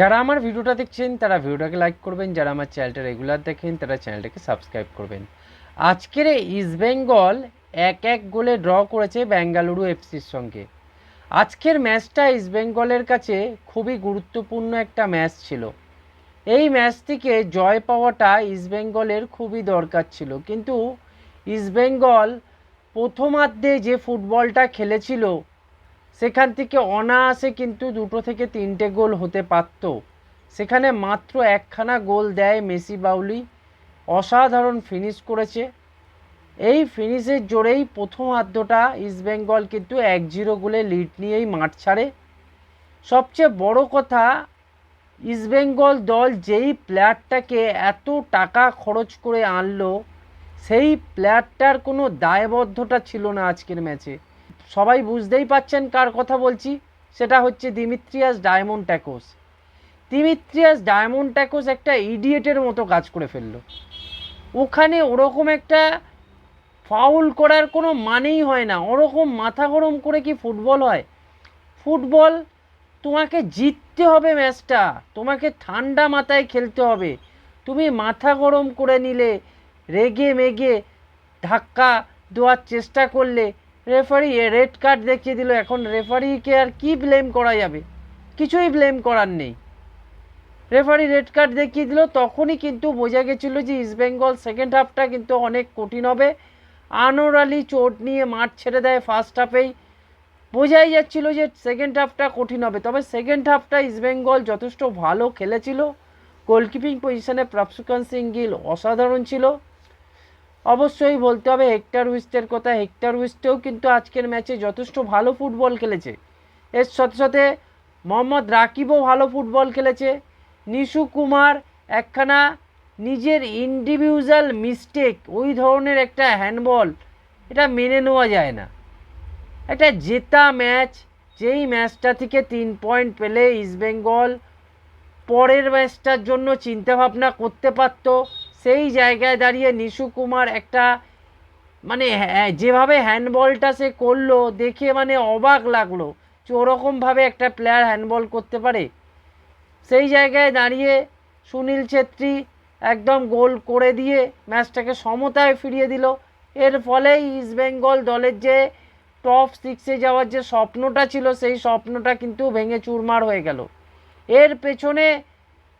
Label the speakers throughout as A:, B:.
A: যারা আমার ভিডিওটা দেখছেন, তারা ভিডিওটাকে লাইক করবেন। যারা আমার চ্যানেলটা রেগুলার দেখেন, তারা চ্যানেলটাকে সাবস্ক্রাইব করবেন। আজকের এই ইস্টবেঙ্গল এক এক গোলে ড্র করেছে বেঙ্গালুরু এফসির সঙ্গে। আজকের ম্যাচটা ইস্টবেঙ্গলের কাছে খুবই গুরুত্বপূর্ণ একটা ম্যাচ ছিল। এই ম্যাচ থেকে জয় পাওয়াটা ইস্টবেঙ্গলের খুবই দরকার ছিল। কিন্তু ইস্টবেঙ্গল প্রথমার্ধে যে ফুটবলটা খেলেছিল সেখান থেকে অনায়াসে কিন্তু দুটো থেকে তিনটে গোল হতে পারত। সেখানে মাত্র একখানা গোল দেয় মেসি বাউলি। অসাধারণ ফিনিশ করেছে। এই ফিনিশের জোরেই প্রথম আর্ধটা ইস্টবেঙ্গল কিন্তু এক জিরো গোলে লিড নিয়েই মাঠ ছাড়ে। সবচেয়ে বড় কথা ইস্টবেঙ্গল দল যেই প্লেয়ারটাকে এত টাকা খরচ করে আনলো, সেই প্লেয়ারটার কোনো দায়বদ্ধতা ছিল না আজকের ম্যাচে সবাই বুঝতেই পাচ্ছেন কার কথা বলছি। সেটা হচ্ছে Dimitrios Diamond Tacos. Dimitrios Diamond Tacos একটা ইডিয়েটের মতো কাজ করে ফেলল। ওখানে ওরকম একটা ফাউল করার কোনো মানেই হয় না। ওরকম মাথা গরম করে কি ফুটবল হয়? ফুটবল, তোমাকে জিততে হবে ম্যাচটা। তোমাকে ঠান্ডা মাথায় খেলতে হবে। তুমি মাথা গরম করে নিলে, রেগে মেগে ধাক্কা দেওয়ার চেষ্টা করলে রেফারি রেড কার্ড দেখিয়ে দিল, এখন রেফারিকে আর কি ব্লেম করা যাবে? কিছুই ব্লেম করার নেই। রেফারি রেড কার্ড দেখিয়ে দিল, তখনই কিন্তু বোঝা গেছিল যে ইস্টবেঙ্গল সেকেন্ড হাফটা কিন্তু অনেক কঠিন হবে। আনোর আলী চোট নিয়ে মাঠ ছেড়ে দেয় ফার্স্ট হাফেই বোঝাই যাচ্ছিল যে সেকেন্ড হাফটা কঠিন হবে, তবে সেকেন্ড হাফটা ইস্টবেঙ্গল যথেষ্ট ভালো খেলেছিল। গোলকিপিং পজিশনে প্রাপসুকান সিং গিল অসাধারণ ছিল। অবশ্যই বলতে হবে, হেক্টর উইস্টের কথা। হেক্টর উইস্টেও কিন্তু আজকের ম্যাচে যথেষ্ট ভালো ফুটবল খেলেছে। এর সাথে সাথে মোহাম্মদ রাকিবও ভালো ফুটবল খেলেছে। নিশু কুমার একখানা নিজের ইন্ডিভিজুয়াল মিস্টেক, ওই ধরনের একটা হ্যান্ডবল, এটা মেনে নেওয়া যায় না। একটা জেতা ম্যাচ, যেই ম্যাচটা থেকে তিন পয়েন্ট পেলে ইস্টবেঙ্গল পরের ম্যাচটার জন্য চিন্তাভাবনা করতে পারত। সেই জায়গায় দাঁড়িয়ে নিশু কুমার একটা মানে যেভাবে হ্যান্ডবলটা সে করল, দেখে মানে অবাক লাগল যে ওরকমভাবে একটা প্লেয়ার হ্যান্ডবল করতে পারে। সেই জায়গায় দাঁড়িয়ে সুনীল ছেত্রী একদম গোল করে দিয়ে ম্যাচটাকে সমতায় ফিরিয়ে দিল। এর ফলে ইস্টবেঙ্গল দলের যে টপ সিক্সে যাওয়ার যে স্বপ্নটা ছিল, সেই স্বপ্নটা কিন্তু ভেঙে চুরমার হয়ে গেল। এর পেছনে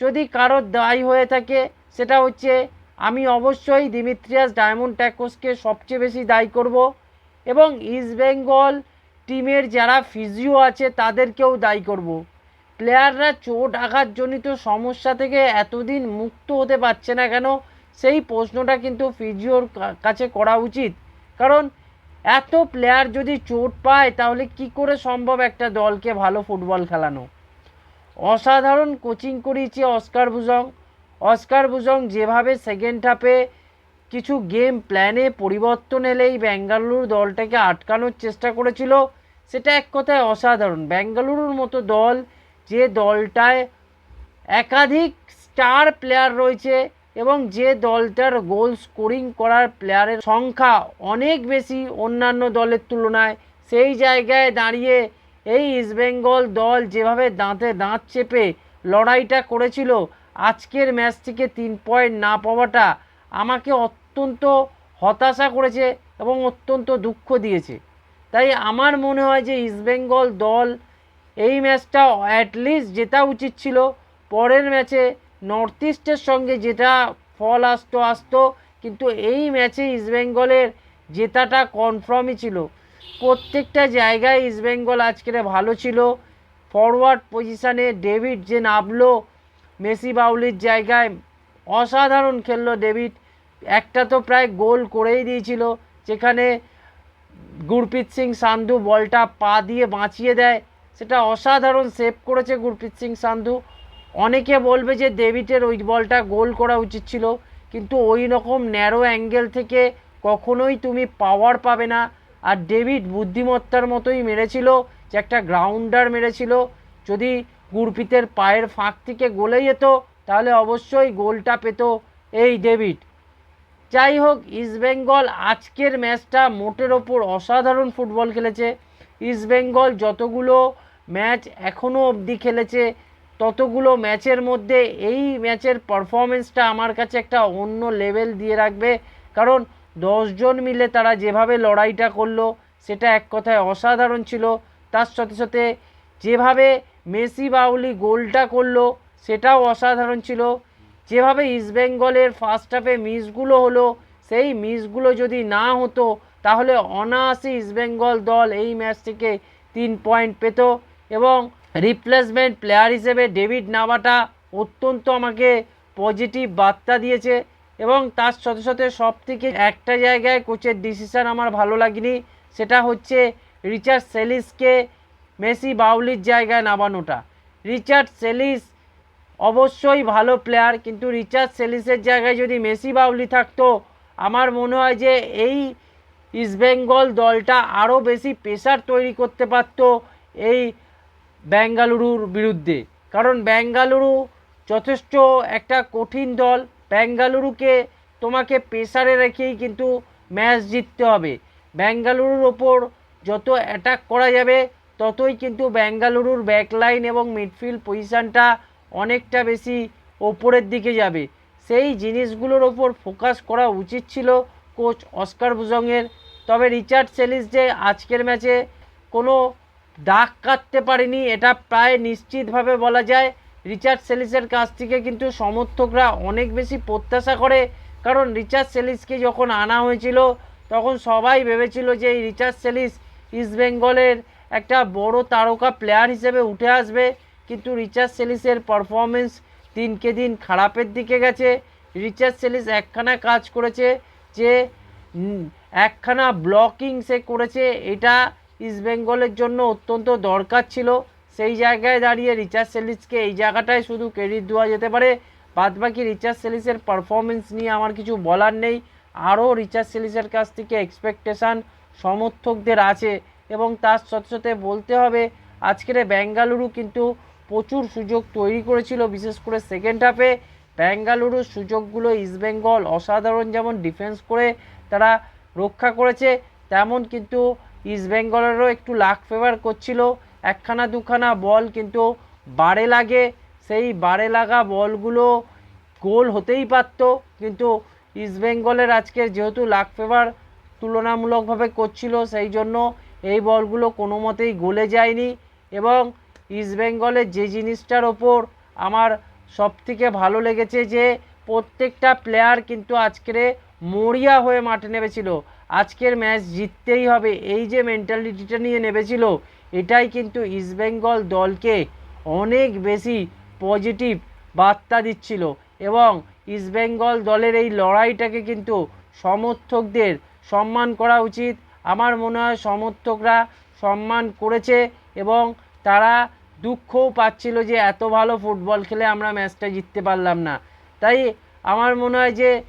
A: যদি কারোর দায়ী হয়ে থাকে সেটা হচ্ছে আমি অবশ্যই দিমিত্রিয়াস ডায়মন্ড ট্যাকোসকে সবচেয়ে বেশি দায়ী করব এবং ইস্টবেঙ্গল টিমের যারা ফিজিও আছে তাদেরকেও দায়ী করব। প্লেয়াররা চোট আঘাতজনিত সমস্যা থেকে এতদিন মুক্ত হতে পারছে না কেন, সেই প্রশ্নটা কিন্তু ফিজিওর কাছে করা উচিত। কারণ এত প্লেয়ার যদি চোট পায়, তাহলে কি করে সম্ভব একটা দলকে ভালো ফুটবল খেলানো? অসাধারণ কোচিং করিয়েছে অস্কার বুজং অস্কার বুজং যেভাবে সেকেন্ড হাফে কিছু গেম প্ল্যানে পরিবর্তন এলেই বেঙ্গালুরু দলটাকে আটকানোর চেষ্টা করেছিল, সেটা এক কথায় অসাধারণ। বেঙ্গালুরুর মতো দল যে দলটায় একাধিক স্টার প্লেয়ার রয়েছে এবং যে দলটার গোল স্কোরিং করার প্লেয়ারের সংখ্যা অনেক বেশি অন্যান্য দলের তুলনায়, সেই জায়গায় দাঁড়িয়ে এই ইস্টবেঙ্গল দল যেভাবে দাঁতে দাঁত চেপে লড়াইটা করেছিল আজকের ম্যাচ থেকে তিন পয়েন্ট না পাওয়াটা আমাকে অত্যন্ত হতাশা করেছে এবং অত্যন্ত দুঃখ দিয়েছে। তাই আমার মনে হয় যে ইস্টবেঙ্গল দল এই ম্যাচটা অ্যাটলিস্ট জেতা উচিত ছিল। পরের ম্যাচে নর্থ ইস্টের সঙ্গে যেটা ফল আসতো আসতো, কিন্তু এই ম্যাচে ইস্টবেঙ্গলের জেতাটা কনফার্মই ছিল। প্রত্যেকটা জায়গায় ইস্টবেঙ্গল আজকের ভালো ছিল। ফরওয়ার্ড পজিশানে ডেভিড যে নামলো মেসি বাউলির জায়গায় অসাধারণ খেললো ডেভিড। একটা তো প্রায় গোল করেই দিয়েছিল, যেখানে গুরপ্রীত সিং সান্ধু বলটা পা দিয়ে বাঁচিয়ে দেয়। সেটা অসাধারণ সেভ করেছে গুরপ্রীত সিং সান্ধু। অনেকে বলবে যে ডেভিডের ওই বলটা গোল করা উচিত ছিল, কিন্তু ওই রকম ন্যারো অ্যাঙ্গেল থেকে কখনোই তুমি পাওয়ার পাবে না। আর ডেভিড বুদ্ধিমত্তার মতোই মেরেছিল, যে একটা গ্রাউন্ডার মেরেছিল। যদি গুরপ্রীতের পায়ের ফাঁক থেকে গোলে যেত তাহলে অবশ্যই গোলটা পেত এই ডেভিড। যাই হোক ইস্টবেঙ্গল আজকের ম্যাচটা মোটের ওপর অসাধারণ ফুটবল খেলেছে। ইস্টবেঙ্গল যতগুলো ম্যাচ এখনও অবধি খেলেছে, ততগুলো ম্যাচের মধ্যে এই ম্যাচের পারফরমেন্সটা আমার কাছে একটা অন্য লেভেল দিয়ে রাখবে। কারণ দশজন মিলে তারা যেভাবে লড়াইটা করল, সেটা এক কথায় অসাধারণ ছিল। তার সাথে সাথে যেভাবে মেসি বাউলি গোলটা করল, সেটাও অসাধারণ ছিল। যেভাবে ইস্টবেঙ্গলের ফার্স্ট হাফে মিসগুলো হলো, সেই মিসগুলো যদি না হতো, তাহলে অনায়াসে ইস্টবেঙ্গল দল এই ম্যাচ থেকে তিন পয়েন্ট পেত এবং রিপ্লেসমেন্ট প্লেয়ার হিসেবে ডেভিড নাভাটা অত্যন্ত আমাকে পজিটিভ বার্তা দিয়েছে এবং তার সাথে সাথে সব থেকে একটা জায়গায় কোচের ডিসিশন আমার ভালো লাগেনি, সেটা হচ্ছে রিচার্ড সেলিসকে মেসি বাউলির জায়গায় নামানোটা। রিচার্ড সেলিস অবশ্যই ভালো প্লেয়ার, কিন্তু রিচার্ড সেলিসের জায়গায় যদি মেসি বাউলি থাকতো, আমার মনে হয় যে এই ইস্টবেঙ্গল দলটা আরও বেশি প্রেশার তৈরি করতে পারতো এই বেঙ্গালুরুর বিরুদ্ধে। কারণ বেঙ্গালুরু যথেষ্ট একটা কঠিন দল বেঙ্গালুরুকে তোমাকে প্রেসারে রেখেই কিন্তু ম্যাচ জিততে হবে। বেঙ্গালুরুর ওপর যত অ্যাটাক করা যাবে ততই কিন্তু বেঙ্গালুরুর ব্যাকলাইন এবং মিডফিল্ড পজিশানটা অনেকটা বেশি ওপরের দিকে যাবে। সেই জিনিসগুলোর ওপর ফোকাস করা উচিত ছিল কোচ অস্কার বুজংয়ের তবে রিচার্ড সেলিস যে আজকের ম্যাচে কোনো দাগ কাটতে পারেনি, এটা প্রায় নিশ্চিতভাবে বলা যায়। রিচার্ড সেলিসের কাছ থেকে কিন্তু সমর্থকরা অনেক বেশি প্রত্যাশা করে, কারণ রিচার্ড সেলিসকে যখন আনা হয়েছিল, তখন সবাই ভেবেছিল যে এই রিচার্ড সেলিস ইস্টবেঙ্গলের একটা বড় তারকা প্লেয়ার হিসেবে উঠে আসবে, কিন্তু রিচার্ড সেলিসের পারফরমেন্স দিনকে দিন খারাপের দিকে গেছে। রিচার্ড সেলিস একখানা কাজ করেছে যে একখানা ব্লকিং সে করেছে। এটা ইস্টবেঙ্গলের জন্য অত্যন্ত দরকার ছিল। সেই জায়গায় দাঁড়িয়ে রিচার্ড সেলিসকে এই জায়গাটায় শুধু ক্রেডিট দেওয়া যেতে পারে। বাদবাকি রিচার্ড সেলিসের পারফরমেন্স নিয়ে আমার কিছু বলার নেই। আরও রিচার্ড সেলিসের কাছ থেকে এক্সপেকটেশান সমর্থকদের আছে। এবং তার সাথে সাথে বলতে হবে, আজকের বেঙ্গালুরু কিন্তু প্রচুর সুযোগ তৈরি করেছিল, বিশেষ করে সেকেন্ড হাফে বেঙ্গালুরুর সুযোগগুলো ইস্টবেঙ্গল অসাধারণ যেমন ডিফেন্স করে তারা রক্ষা করেছে, তেমন কিন্তু ইস্টবেঙ্গলেরও একটু লাক ফেভার করছিল। একখানা দুখানা বল কিন্তু বারে লাগে, সেই বারে লাগা বলগুলো গোল হতেই পারতো। কিন্তু ইস্টবেঙ্গলের আজকের যেহেতু লাক ফেভার তুলনামূলকভাবে করছিল, সেই জন্য এই বলগুলো কোনো মতেই গলে যায়নি এবং ইস্টবেঙ্গলের যে জিনিসটার ওপর আমার সবথেকে ভালো লেগেছে যে প্রত্যেকটা প্লেয়ার কিন্তু আজকের মরিয়া হয়ে মাঠে নেমেছিল। আজকের ম্যাচ জিততেই হবে, এই যে মেন্টালিটিটা নিয়ে নেমেছিল, এটাই কিন্তু ইস্টবেঙ্গল দলকে অনেক বেশি পজিটিভ বার্তা দিচ্ছিল এবং ইস্টবেঙ্গল দলের এই লড়াইটাকে কিন্তু সমর্থকদের সম্মান করা উচিত। আমার মনে হয় সমর্থকরা সম্মান করেছে এবং তারা দুঃখও পাচ্ছিল যে এত ভালো ফুটবল খেলে আমরা ম্যাচটা জিততে পারলাম না। তাই আমার মনে হয় যে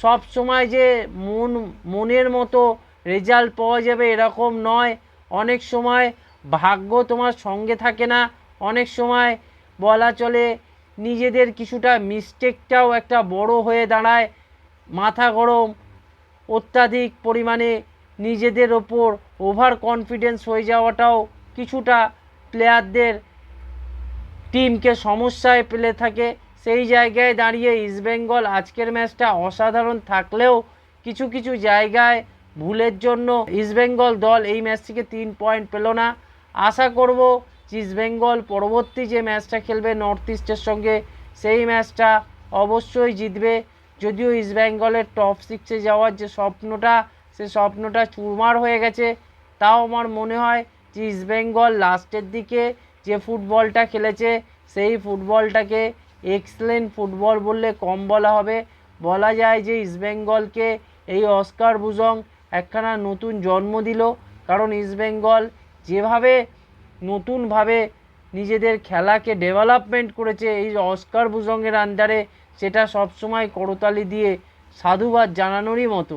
A: সব সময় যে মন, মনের মতো রেজাল্ট পাওয়া যাবে এরকম নয়। অনেক সময় ভাগ্য তোমার সঙ্গে থাকে না। অনেক সময় বলা চলে নিজেদের কিছুটা মিস্টেকটাও একটা বড় হয়ে দাঁড়ায়। মাথা গরম, অত্যাধিক পরিমাণে নিজেদের ওপর ওভার কনফিডেন্স হয়ে যাওয়াটাও কিছুটা প্লেয়ারদের টিমকে সমস্যায় ফেলে থাকে। সেই জায়গায় দাঁড়িয়ে ইস্টবেঙ্গল আজকের ম্যাচটা অসাধারণ থাকলেও কিছু কিছু জায়গায় ভুলের জন্য ইস্টবেঙ্গল দল এই ম্যাচ থেকে তিন পয়েন্ট পেল না। আশা করব যে ইস্টবেঙ্গল পরবর্তী যে ম্যাচটা খেলবে নর্থ ইস্টের সঙ্গে, সেই ম্যাচটা অবশ্যই জিতবে। যদিও ইস্টবেঙ্গলের টপ সিক্সে যাওয়ার যে স্বপ্নটা সে স্বপ্নটা চুরমার হয়ে গেছে। তাও আমার মনে হয় যে ইস্টবেঙ্গল লাস্টের দিকে যে ফুটবলটা খেলেছে, সেই ফুটবলটাকে এক্সেলেন্ট ফুটবল বললে কম বলা হবে। বলা যায় যে ইস্টবেঙ্গলকে এই অস্কার বুজং একখানা নতুন জন্ম দিল। কারণ ইস্টবেঙ্গল যেভাবে নতুনভাবে নিজেদের খেলাকে ডেভেলপমেন্ট করেছে, এই অস্কার বুজংয়ের আন্ডারে সেটা সবসময় করতালি দিয়ে সাধুবাদ জানানোরই মতো।